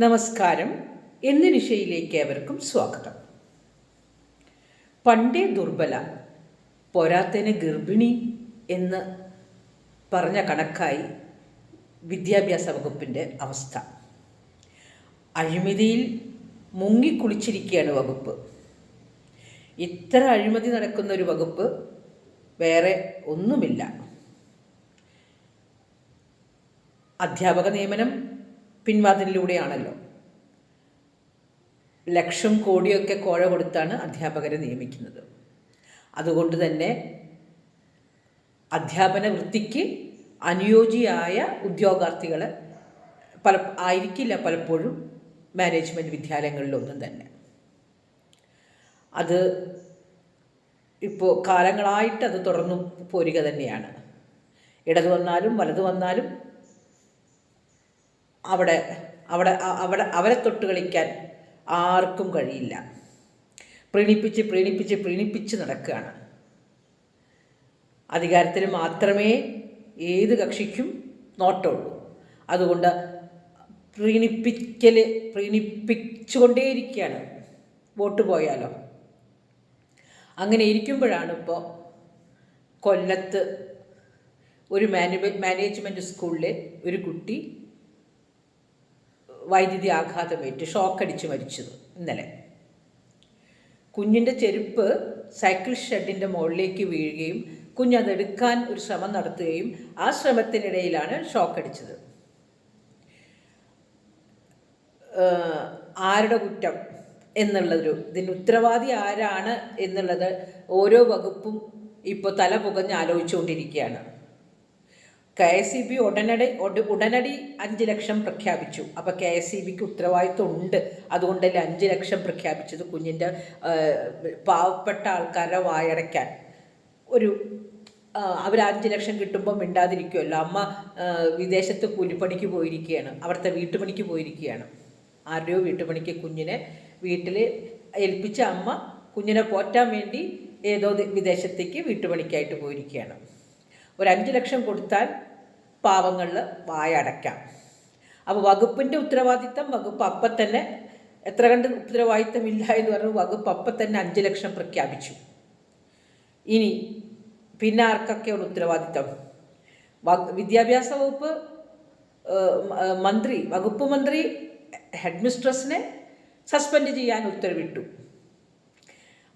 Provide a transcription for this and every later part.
നമസ്കാരം. എന്ന നിശയിലേക്ക് ഏവർക്കും സ്വാഗതം. പണ്ടേ ദുർബല പോരാത്തതിന് ഗർഭിണി എന്ന് പറഞ്ഞ കണക്കായി വിദ്യാഭ്യാസ വകുപ്പിന്റെ അവസ്ഥ. അഴിമതിയിൽ മുങ്ങിക്കുളിച്ചിരിക്കുകയാണ് വകുപ്പ്. ഇത്ര അഴിമതി നടക്കുന്ന ഒരു വകുപ്പ് വേറെ ഒന്നുമില്ല. അധ്യാപക നിയമനം പിൻവാതിലിലൂടെയാണല്ലോ. ലക്ഷം കോടിയൊക്കെ കോഴ കൊടുത്താണ് അധ്യാപകരെ നിയമിക്കുന്നത്. അതുകൊണ്ട് തന്നെ അധ്യാപന വൃത്തിക്ക് അനുയോജ്യമായ ഉദ്യോഗാർത്ഥികൾ പല ആയിരിക്കില്ല പലപ്പോഴും മാനേജ്മെന്റ് വിദ്യാലയങ്ങളിലൊന്നും തന്നെ. അത് ഇപ്പോൾ കാലങ്ങളായിട്ട് അത് തുടർന്നു പോരുക തന്നെയാണ്. ഇടത് വന്നാലും വലത് വന്നാലും അവിടെ അവിടെ അവിടെ അവരെ തൊട്ട് കളിക്കാൻ ആർക്കും കഴിയില്ല. പ്രീണിപ്പിച്ച് പ്രീണിപ്പിച്ച് പ്രീണിപ്പിച്ച് നടക്കുകയാണ്. അധികാരത്തിന് മാത്രമേ ഏത് കക്ഷിക്കും നോട്ടമുള്ളൂ അതുകൊണ്ട് പ്രീണിപ്പിക്കൽ പ്രീണിപ്പിച്ചുകൊണ്ടേയിരിക്കുകയാണ്. വോട്ട് പോയാലോ? അങ്ങനെ ഇരിക്കുമ്പോഴാണ് ഇപ്പോൾ കൊല്ലത്ത് ഒരു മാനേ മാനേജ്മെന്റ് സ്കൂളിലെ ഒരു കുട്ടി വൈദ്യുതി ആഘാതമേറ്റ് ഷോക്കടിച്ച് മരിച്ചത് ഇന്നലെ. കുഞ്ഞിന്റെ ചെരുപ്പ് സൈക്കിൾ ഷെഡിന്റെ മുകളിലേക്ക് വീഴുകയും കുഞ്ഞ് കുഞ്ഞതെടുക്കാൻ ഒരു ശ്രമം നടത്തുകയും ആ ശ്രമത്തിനിടയിലാണ് ഷോക്കടിച്ചത്. ആരുടെ കുറ്റം എന്നുള്ളൊരു ഇതിന് ഉത്തരവാദി ആരാണ് എന്നുള്ളത് ഓരോ വകുപ്പും ഇപ്പോൾ തല പുകഞ്ഞ് ആലോചിച്ചുകൊണ്ടിരിക്കുകയാണ്. കെ എസ് ഇ ബി ഉടനടി ഉട- ഉടനടി അഞ്ച് ലക്ഷം പ്രഖ്യാപിച്ചു. അപ്പോൾ കെ എസ് ഇ ബിക്ക് ഉത്തരവാദിത്വം ഉണ്ട് അതുകൊണ്ടല്ലേ അഞ്ച് ലക്ഷം പ്രഖ്യാപിച്ചത് കുഞ്ഞിന്റെ പാവപ്പെട്ട ആൾക്കാരെ വായടയ്ക്കാൻ. ഒരു അവർ അഞ്ച് ലക്ഷം കിട്ടുമ്പോൾ മിണ്ടാതിരിക്കുമല്ലോ അമ്മ വിദേശത്ത് കൂലിപ്പണിക്ക് പോയിരിക്കുകയാണ്. അവിടുത്തെ വീട്ടുപണിക്ക് പോയിരിക്കുകയാണ്. ആരുടെയോ വീട്ടുപണിക്ക് കുഞ്ഞിനെ വീട്ടിൽ ഏൽപ്പിച്ച അമ്മ കുഞ്ഞിനെ പോറ്റാൻ വേണ്ടി ഏതോ വിദേശത്തേക്ക് വീട്ടുപണിക്കായിട്ട് പോയിരിക്കുകയാണ്. ഒരു അഞ്ച് ലക്ഷം കൊടുത്താൽ പാവങ്ങളിൽ വായ അടയ്ക്കാം. അപ്പോൾ വകുപ്പിന്റെ ഉത്തരവാദിത്തം വകുപ്പ് അപ്പം തന്നെ എത്ര കണ്ട് ഉത്തരവാദിത്തമില്ല എന്ന് പറഞ്ഞു വകുപ്പ് അപ്പം തന്നെ അഞ്ച് ലക്ഷം പ്രഖ്യാപിച്ചു. ഇനി പിന്നെ ആർക്കൊക്കെയാണ് ഉത്തരവാദിത്തം? വിദ്യാഭ്യാസ വകുപ്പ് മന്ത്രി വകുപ്പ് മന്ത്രി ഹെഡ് മിസ്ട്രസിനെ സസ്പെൻഡ് ചെയ്യാൻ ഉത്തരവിട്ടു.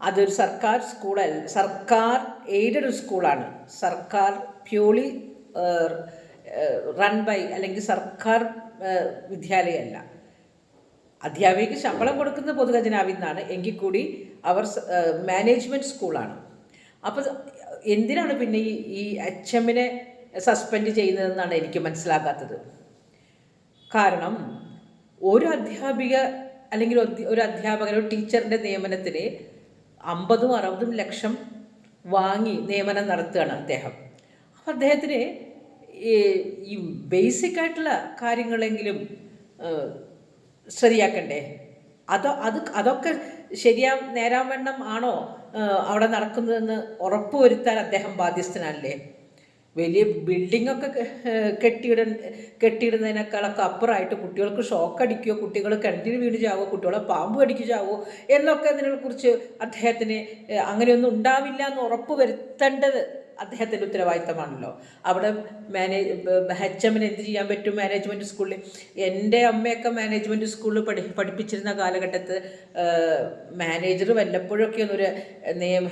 അതൊരു സർക്കാർ സ്കൂളല്ല സർക്കാർ എയ്ഡഡ് സ്കൂളാണ്. സർക്കാർ പ്യൂർലി റൺ ബൈ അല്ലെങ്കിൽ സർക്കാർ വിദ്യാലയമല്ല അധ്യാപികയ്ക്ക് ശമ്പളം കൊടുക്കുന്ന പൊതുഖജനാവിൽ നിന്നാണ് എങ്കിൽ കൂടി അവർ മാനേജ്മെന്റ് സ്കൂളാണ് അപ്പോൾ എന്തിനാണ് പിന്നെ ഈ ഈ എച്ച് എമ്മിനെ സസ്പെൻഡ് ചെയ്യുന്നതെന്നാണ് എനിക്ക് മനസ്സിലാകാത്തത്. കാരണം ഒരു അധ്യാപിക അല്ലെങ്കിൽ ഒരു- അധ്യാപകൻ ഒരു ടീച്ചറിന്റെ നിയമനത്തിന് അമ്പതും അറുപതും ലക്ഷം വാങ്ങി നിയമനം നടത്തുകയാണ് അദ്ദേഹം. അപ്പം അദ്ദേഹത്തിന് ഈ ബേസിക് ആയിട്ടുള്ള കാര്യങ്ങളെങ്കിലും ശരിയാക്കണ്ടേ? അത് അത് അതൊക്കെ ശരിയാ നേരാൻ വണ്ണം ആണോ അവിടെ നടക്കുന്നതെന്ന് ഉറപ്പുവരുത്താൻ അദ്ദേഹം ബാധ്യസ്ഥനല്ലേ വലിയ ബിൽഡിങ്ങൊക്കെ കെട്ടിയിട കെട്ടിയിടുന്നതിനേക്കാളൊക്കെ അപ്പുറമായിട്ട് കുട്ടികൾക്ക് ഷോക്ക് അടിക്കുകയോ കുട്ടികൾ കിണറ്റിൽ വീണ് ചാവോ കുട്ടികളെ പാമ്പ് കടിക്ക് ചാവോ എന്നൊക്കെ അതിനെക്കുറിച്ച് അദ്ദേഹത്തിന് അങ്ങനെയൊന്നും ഉണ്ടാവില്ല എന്ന് ഉറപ്പ് വരുത്തേണ്ടത് അദ്ദേഹത്തിന്റെ ഉത്തരവാദിത്തമാണല്ലോ. അവിടെ മാനേജ് എച്ച് എമ്മിന് എന്ത് ചെയ്യാൻ പറ്റും മാനേജ്മെന്റ് സ്കൂളിൽ എന്റെ അമ്മയൊക്കെ മാനേജ്മെന്റ് സ്കൂളിൽ പഠി പഠിപ്പിച്ചിരുന്ന കാലഘട്ടത്ത് മാനേജർ വല്ലപ്പോഴൊക്കെ ഒന്നൊരു നിയമ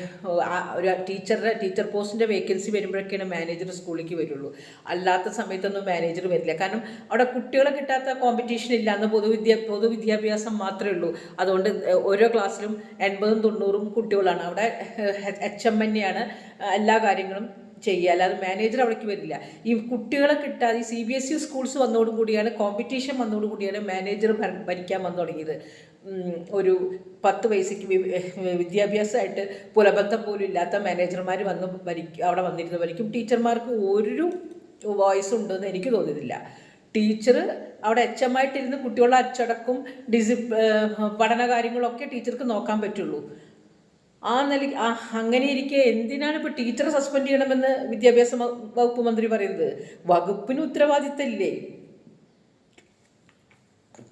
ഒരു ടീച്ചറുടെ ടീച്ചർ പോസ്റ്റിന്റെ വേക്കൻസി വരുമ്പോഴൊക്കെയാണ് മാനേജർ സ്കൂളിലേക്ക് വരുള്ളൂ. അല്ലാത്ത സമയത്തൊന്നും മാനേജർ വരില്ല. കാരണം അവിടെ കുട്ടികളെ കിട്ടാത്ത കോമ്പറ്റീഷൻ ഇല്ല. അന്ന് പൊതുവിദ്യ പൊതുവിദ്യാഭ്യാസം മാത്രമേ ഉള്ളൂ. അതുകൊണ്ട് ഓരോ ക്ലാസ്സിലും എൺപതും തൊണ്ണൂറും കുട്ടികളാണ്. അവിടെ എച്ച് എം തന്നെയാണ് എല്ലാ കാര്യങ്ങളും ചെയ്യുക അല്ലാതെ മാനേജർ അവിടേക്ക് വരില്ല. ഈ കുട്ടികളെ കിട്ടാതെ ഈ C B S E schools വന്നതോടുകൂടിയാണ് competition വന്നതോടുകൂടിയാണ് മാനേജർ ഭര- ഭരിക്കാൻ വന്നു തുടങ്ങിയത്. ഒരു പത്ത് പൈസയ്ക്ക് വിദ്യാഭ്യാസമായിട്ട് പുലബന്ധം പോലും ഇല്ലാത്ത മാനേജർമാർ വന്ന് ഭരിക്കും അവിടെ വന്നിരുന്ന്. ഭരിക്കും. ടീച്ചർമാർക്ക് ഒരു വോയിസ് ഉണ്ടെന്ന് എനിക്ക് തോന്നുന്നില്ല ടീച്ചർ അവിടെ എച്ച് എം ആയിട്ടിരുന്ന് കുട്ടികളുടെ അച്ചടക്കും ഡിസി പഠന കാര്യങ്ങളൊക്കെ ടീച്ചർക്ക് നോക്കാൻ പറ്റുള്ളൂ. ആ നില അങ്ങനെ ഇരിക്കെ എന്തിനാണ് ഇപ്പോൾ ടീച്ചറെ സസ്പെൻഡ് ചെയ്യണമെന്ന് വിദ്യാഭ്യാസ വകുപ്പ് മന്ത്രി പറയുന്നത്? വകുപ്പിന് ഉത്തരവാദിത്തമില്ലേ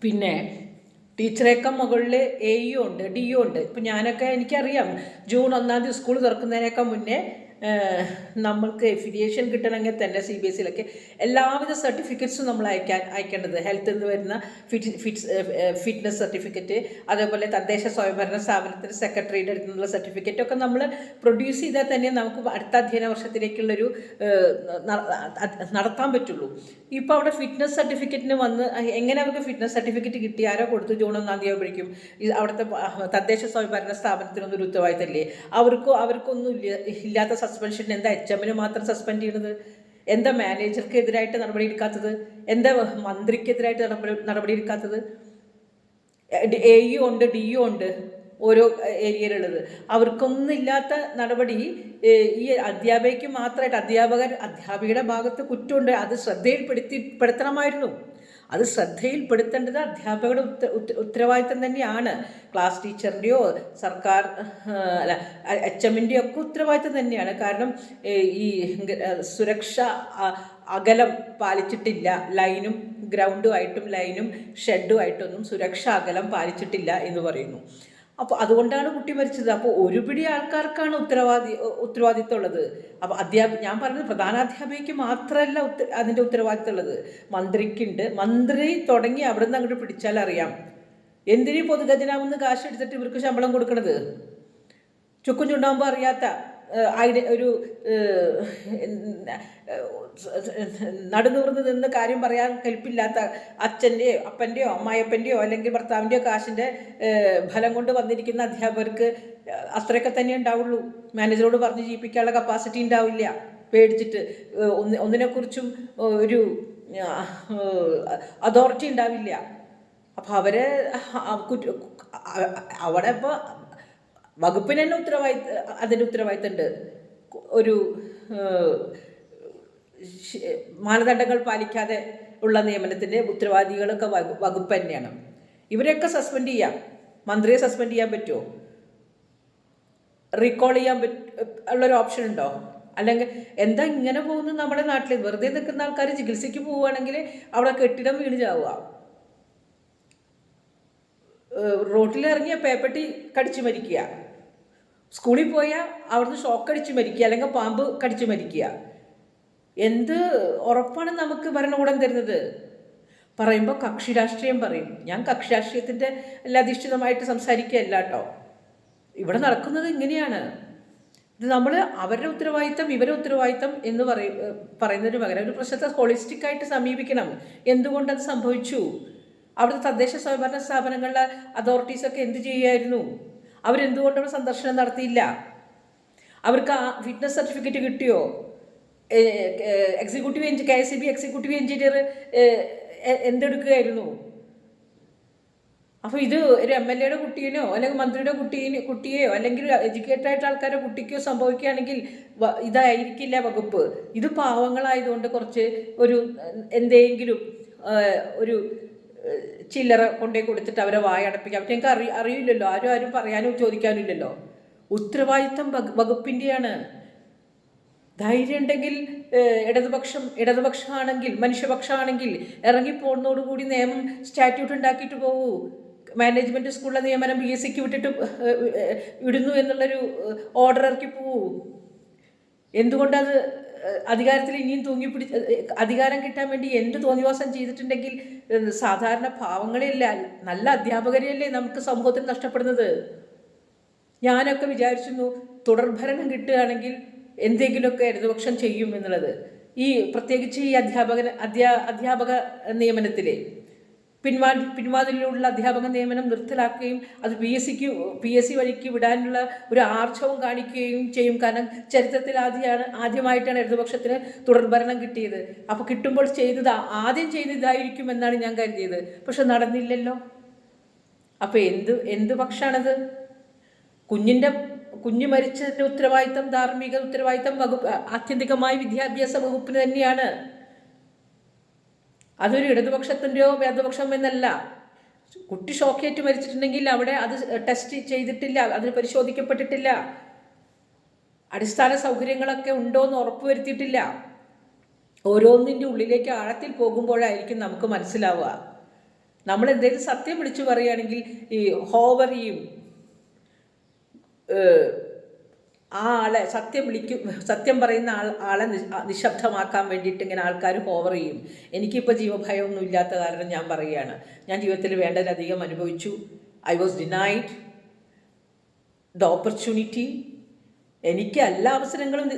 പിന്നെ ടീച്ചറേക്കാൾ മുകളിൽ എ ഇ ഉണ്ട് ഡി യു ഉണ്ട്. ഇപ്പം ഞാനൊക്കെ എനിക്കറിയാം ജൂൺ ഒന്നാം തീയതി സ്കൂൾ തുറക്കുന്നതിനേക്കാൾ മുന്നേ നമ്മൾക്ക് എഫിലിയേഷൻ കിട്ടണമെങ്കിൽ തന്നെ സി ബി എസ് സിയിലൊക്കെ എല്ലാവിധ സർട്ടിഫിക്കറ്റ്സും നമ്മൾ അയക്കാൻ അയക്കേണ്ടത്. ഹെൽത്തിൽ നിന്ന് വരുന്ന ഫിറ്റ് ഫിറ്റ്സ് ഫിറ്റ്നസ് സർട്ടിഫിക്കറ്റ് അതേപോലെ തദ്ദേശ സ്വയംഭരണ സ്ഥാപനത്തിന് സെക്രട്ടറിയുടെ അടുത്ത് നിന്നുള്ള സർട്ടിഫിക്കറ്റ് ഒക്കെ നമ്മൾ പ്രൊഡ്യൂസ് ചെയ്താൽ തന്നെ നമുക്ക് അടുത്ത അധ്യയന വർഷത്തിലേക്കുള്ളൊരു നടത്താൻ പറ്റുള്ളൂ. ഇപ്പോൾ അവിടെ ഫിറ്റ്നസ് സർട്ടിഫിക്കറ്റിന് വന്ന് എങ്ങനെ അവർക്ക് ഫിറ്റ്നസ് സർട്ടിഫിക്കറ്റ് കിട്ടി? ആരോ കൊടുത്തു ജൂൺ ഒന്നാം തീയതി ആകുമ്പോഴേക്കും അവിടുത്തെ തദ്ദേശ സ്വയംഭരണ സ്ഥാപനത്തിനൊന്നും ഒരു ഉത്തരവാദിത്തമില്ലേ? അവർക്കോ അവർക്കൊന്നും ഇല്ല ഇല്ലാത്ത സസ്പെൻഷൻ എന്താ എച്ച് എമ്മിന് മാത്രം സസ്പെൻഡ് ചെയ്യുന്നത്? എന്താ മാനേജർക്ക് എതിരായിട്ട് നടപടി എടുക്കാത്തത് എന്താ മന്ത്രിക്കെതിരായിട്ട് നടപടി നടപടി എടുക്കാത്തത് എ യു ഉണ്ട് ഡി യു ഉണ്ട് ഓരോ ഏരിയയിലുള്ളത്. അവർക്കൊന്നും ഇല്ലാത്ത നടപടി ഈ അധ്യാപകയ്ക്ക് മാത്രമായിട്ട് അധ്യാപകർ അധ്യാപികയുടെ ഭാഗത്ത് കുറ്റമുണ്ട് അത് ശ്രദ്ധയിൽപ്പെടുത്തി പെടുത്തണമായിരുന്നു. അത് ശ്രദ്ധയിൽപ്പെടുത്തേണ്ടത് അധ്യാപകരുടെ ഉത്ത ഉത്ത- ഉത്തരവാദിത്തം തന്നെയാണ്. ക്ലാസ് ടീച്ചറിന്റെയോ സർക്കാർ അല്ല എച്ച് എമ്മിന്റെയോ ഒക്കെ ഉത്തരവാദിത്തം തന്നെയാണ്. കാരണം ഈ സുരക്ഷ അകലം പാലിച്ചിട്ടില്ല. ലൈനും ഗ്രൗണ്ടുമായിട്ടും ലൈനും ഷെഡുമായിട്ടൊന്നും സുരക്ഷ അകലം പാലിച്ചിട്ടില്ല എന്ന് പറയുന്നു. അപ്പോൾ അതുകൊണ്ടാണ് കുട്ടി മരിച്ചത്. അപ്പോൾ ഒരുപിടി ആൾക്കാർക്കാണ് ഉത്തരവാദി ഉത്തരവാദിത്വം ഉള്ളത് അപ്പോൾ അധ്യാപക ഞാൻ പറഞ്ഞത് പ്രധാനാധ്യാപികയ്ക്ക് മാത്രമല്ല ഉത്ത അതിന്റെ ഉത്തരവാദിത്വം ഉള്ളത് മന്ത്രിക്കുണ്ട്. മന്ത്രി തുടങ്ങി അവിടെ നിന്ന് അങ്ങോട്ട് പിടിച്ചാൽ അറിയാം എന്തിനീ പൊതുഖജനാവെന്ന് കാശ് എടുത്തിട്ട് ഇവർക്ക് ശമ്പളം കൊടുക്കണത്? ചുക്കും ചുണ്ടാകുമ്പോൾ അറിയാത്ത ഐഡ ഒരു നടുനൂർന്ന് നിന്ന് കാര്യം പറയാൻ കൽപ്പില്ലാത്ത അച്ഛന്റെയോ അപ്പന്റെയോ അമ്മായപ്പന്റെയോ അല്ലെങ്കിൽ ഭർത്താവിന്റെയോ കാശിന്റെ ഫലം കൊണ്ട് വന്നിരിക്കുന്ന അധ്യാപകർക്ക് അത്രയൊക്കെ തന്നെ ഉണ്ടാവുള്ളൂ. മാനേജറോട് പറഞ്ഞ് ജീവിപ്പിക്കാനുള്ള കപ്പാസിറ്റി ഉണ്ടാവില്ല. പേടിച്ചിട്ട് ഒന്ന് ഒന്നിനെക്കുറിച്ചും ഒരു അതോറിറ്റി ഉണ്ടാവില്ല. അപ്പോൾ അവരെ അവിടെ ഇപ്പോൾ വകുപ്പിന് തന്നെ ഉത്തരവാദി അതിന്റെ ഉത്തരവാദിത്തമുണ്ട്. ഒരു മാനദണ്ഡങ്ങൾ പാലിക്കാതെ ഉള്ള നിയമനത്തിന്റെ ഉത്തരവാദികളൊക്കെ വകുപ്പ് തന്നെയാണ്. ഇവരെയൊക്കെ സസ്പെൻഡ് ചെയ്യാം. മന്ത്രിയെ സസ്പെൻഡ് ചെയ്യാൻ പറ്റുമോ? റീകോൾ ചെയ്യാൻ ഉള്ളൊരു ഓപ്ഷൻ ഉണ്ടോ? അല്ലെങ്കിൽ എന്താ ഇങ്ങനെ പോകുന്നത് നമ്മുടെ നാട്ടിൽ വെറുതെ നിൽക്കുന്ന ആൾക്കാർ ചികിത്സയ്ക്ക് പോവുകയാണെങ്കിൽ അവിടെ കെട്ടിടം വീണ് ചാവുക. റോട്ടിൽ ഇറങ്ങിയ പേപ്പട്ടി കടിച്ചു മരിക്കുക. സ്കൂളിൽ പോയാൽ അവിടുന്ന് ഷോക്ക് അടിച്ച് മരിക്കുക അല്ലെങ്കിൽ പാമ്പ് കടിച്ച് മരിക്കുക. എന്ത് ഉറപ്പാണ് നമുക്ക് ഭരണകൂടം തരുന്നത്? പറയുമ്പോൾ കക്ഷി രാഷ്ട്രീയം പറയും. ഞാൻ കക്ഷി രാഷ്ട്രീയത്തിന്റെ അധിഷ്ഠിതമായിട്ട് സംസാരിക്കുകയല്ല കേട്ടോ. ഇവിടെ നടക്കുന്നത് ഇങ്ങനെയാണ്. ഇത് നമ്മൾ അവരുടെ ഉത്തരവാദിത്തം ഇവരുടെ ഉത്തരവാദിത്തം എന്ന് പറയും പറയുന്നതിന് പകരം ഒരു പ്രശ്നത്തെ ഹോളിസ്റ്റിക് ആയിട്ട് സമീപിക്കണം. എന്തുകൊണ്ടത് സംഭവിച്ചു? അവിടുത്തെ തദ്ദേശ സ്വയംഭരണ സ്ഥാപനങ്ങളിലെ അതോറിറ്റീസൊക്കെ എന്ത് ചെയ്യുമായിരുന്നു അവരെന്തുകൊണ്ട് സന്ദർശനം നടത്തിയില്ല? അവർക്ക് ആ ഫിറ്റ്നസ് സർട്ടിഫിക്കറ്റ് കിട്ടിയോ? Executive എഞ്ചി K S C B executive engineer എന്തെടുക്കുകയായിരുന്നു? അപ്പോൾ ഇത് ഒരു എം എൽ എയുടെ കുട്ടീനോ അല്ലെങ്കിൽ മന്ത്രിയുടെ കുട്ടീന് കുട്ടിയെയോ അല്ലെങ്കിൽ എഡ്യൂക്കേറ്റഡ് ആയിട്ട് ആൾക്കാരുടെ കുട്ടിക്കോ സംഭവിക്കുകയാണെങ്കിൽ ഇതായിരിക്കില്ല വകുപ്പ്. ഇത് പാവങ്ങളായതുകൊണ്ട് കുറച്ച് ഒരു എന്തെങ്കിലും ഒരു ചില്ലറ കൊണ്ടേ കൊടുത്തിട്ട് അവരെ വായടപ്പിക്കാം അവർക്ക് അറി അറിയില്ലല്ലോ. ആരും ആരും പറയാനും ചോദിക്കാനും ഇല്ലല്ലോ ഉത്തരവാദിത്തം വകു- വകുപ്പിന്റെയാണ് ധൈര്യം ഉണ്ടെങ്കിൽ ഇടതുപക്ഷം ഇടതുപക്ഷമാണെങ്കിൽ മനുഷ്യപക്ഷമാണെങ്കിൽ ഇറങ്ങിപ്പോകുന്നതോടുകൂടി നിയമം സ്റ്റാറ്റ്യൂട്ട് ഉണ്ടാക്കിയിട്ട് പോകൂ. മാനേജ്മെന്റ് സ്കൂളിലെ നിയമനം ബി എസ് സിക്ക് വിട്ടിട്ട് വിടുന്നു എന്നുള്ളൊരു ഓർഡർ ഇറക്കി പോകൂ. എന്തുകൊണ്ടത് അധികാരത്തിൽ ഇനിയും തൂങ്ങിപ്പിടി അധികാരം കിട്ടാൻ വേണ്ടി എന്ത് തോന്നിവാസം ചെയ്തിട്ടുണ്ടെങ്കിൽ സാധാരണ പാവങ്ങളെയല്ല നല്ല അധ്യാപകരെയല്ലേ നമുക്ക് സമൂഹത്തിൽ നഷ്ടപ്പെടുന്നത്? ഞാനൊക്കെ വിചാരിച്ചിരുന്നു തുടർഭരണം കിട്ടുകയാണെങ്കിൽ എന്തെങ്കിലുമൊക്കെ ഇടതുപക്ഷം ചെയ്യും എന്നുള്ളത്. ഈ പ്രത്യേകിച്ച് ഈ അധ്യാപകൻ അധ്യാ അധ്യാപക നിയമനത്തിലെ. പിൻവാ പിൻവാതിലുള്ള അധ്യാപക നിയമനം നിർത്തലാക്കുകയും അത് പി എസ് സിക്ക് പി എസ് സി വഴിക്ക് വിടാനുള്ള ഒരു ആർജവും കാണിക്കുകയും ചെയ്യും. കാരണം ചരിത്രത്തിൽ ആദ്യമാണ് ആദ്യമായിട്ടാണ് ഇടതുപക്ഷത്തിന് തുടർഭരണം കിട്ടിയത്. അപ്പോൾ കിട്ടുമ്പോൾ ചെയ്തത് ആദ്യം ചെയ്തതായിരിക്കും എന്നാണ് ഞാൻ കരുതിയത്. പക്ഷെ നടന്നില്ലല്ലോ. അപ്പോൾ എന്ത് എന്ത് പക്ഷാണത്? കുഞ്ഞിന്റെ കുഞ്ഞ് മരിച്ചതിന്റെ ഉത്തരവാദിത്തം ധാർമ്മിക ഉത്തരവാദിത്തം വകുപ്പ് ആത്യന്തികമായി വിദ്യാഭ്യാസ വകുപ്പിന് തന്നെയാണ്. അതൊരു ഇടതുപക്ഷത്തിന്റെയോ വലതുപക്ഷം എന്നല്ല. കുട്ടി ഷോക്കേറ്റ് മരിച്ചിട്ടുണ്ടെങ്കിൽ അവിടെ അത് ടെസ്റ്റ് ചെയ്തിട്ടില്ല അതിന് പരിശോധിക്കപ്പെട്ടിട്ടില്ല. അടിസ്ഥാന സൗകര്യങ്ങളൊക്കെ ഉണ്ടോ എന്ന് ഉറപ്പുവരുത്തിയിട്ടില്ല. ഓരോന്നിന്റെ ഉള്ളിലേക്ക് ആഴത്തിൽ പോകുമ്പോഴായിരിക്കും നമുക്ക് മനസ്സിലാവുക. നമ്മൾ എന്തെങ്കിലും സത്യം വിളിച്ചു പറയുകയാണെങ്കിൽ ഈ ഹോവറിയും ആ ആളെ സത്യം വിളിക്കും സത്യം പറയുന്ന ആൾ ആളെ നിശബ്ദമാക്കാൻ വേണ്ടിയിട്ട് ഇങ്ങനെ ആൾക്കാർ ഹോവർ ചെയ്യും. എനിക്കിപ്പോൾ ജീവഭയമൊന്നും ഇല്ലാത്ത കാരണം ഞാൻ പറയുകയാണ്. ഞാൻ ജീവിതത്തിൽ വേണ്ടതിലധികം അനുഭവിച്ചു. I was denied the opportunity എനിക്ക് എല്ലാ അവസരങ്ങളും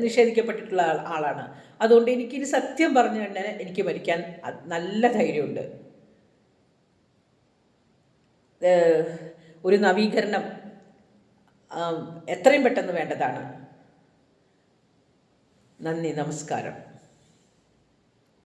നിഷേധിക്കപ്പെട്ടിട്ടുള്ള ആളാണ്. അതുകൊണ്ട് എനിക്കിനി സത്യം പറഞ്ഞു തന്നെ എനിക്ക് മരിക്കാൻ നല്ല ധൈര്യമുണ്ട്. ഒരു നവീകരണം എത്രയും പെട്ടെന്ന് വേണ്ടതാണ്. നന്ദി നമസ്കാരം.